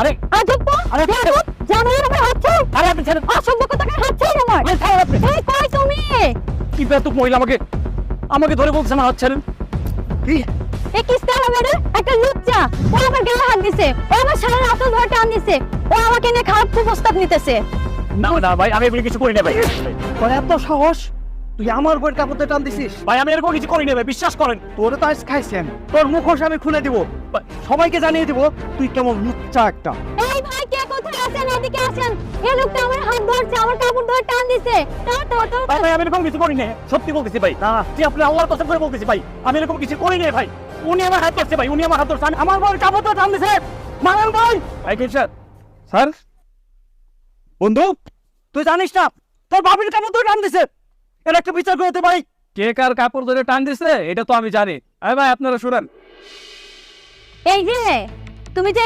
আরে আজব তো আরে, বেয়াদব, জানোয়ার আমার হাত ছাড়। আরে আপনি অসভ্য হাত আমার। আরে, ছাড়েন আপনি। এই কই তুমি? কি বেতুক মহিলা আমাকে আমাকে ধরে বলছে আমার হাত ছাড়েন। কি? এই কিস্তা হবে একটা লুচ্চা। ও আমার গায়ে হাত দিছে। ও আমার সারা রাত ধরে টান দিছে। ও আমাকে নিয়ে খারাপ প্রস্তাব নিতেছে। না না ভাই আমি এগুলো কিছু করি না ভাই। তোর এত সাহস? তুই আমার বইয়ের কাপড়তে টান দিছিস? ভাই আমি এরকম কিছু করি না ভাই বিশ্বাস করেন। তোর তো আজ খাইছেন। তোর মুখোশ আমি খুলে দিব। সবাইকে জানিয়ে দিব তুই কেমন লুচ্চা একটা। এই ভাই কে কোথায় আছেন? এদিকে আসেন। এই লোকটা আমার হাত ধরছে আমার কাপড় ধরে টান দিছে। টান টান টান ভাই ভাই আমি এরকম কিছু করি না সত্যি বলতেছি ভাই। না তুই আপনি আল্লাহর কসম করে বলতেছি ভাই। আমি এরকম কিছু করি না ভাই। উনি আমার হাত ধরছে ভাই উনি আমার হাত ধরছে। আমার বউয়ের কাপড় তো টান দিছে। মারেন ভাই। ভাই কি স্যার? স্যার? বন্ধু? তুই জানিস না তোর বাবির কাপড় তো টান দিছে। এর একটা বিচার করতে ভাই। কে কার কাপড় ধরে টান দিছে এটা তো আমি জানি। আরে ভাই আপনারা শুনেন। এই যে তুমি যে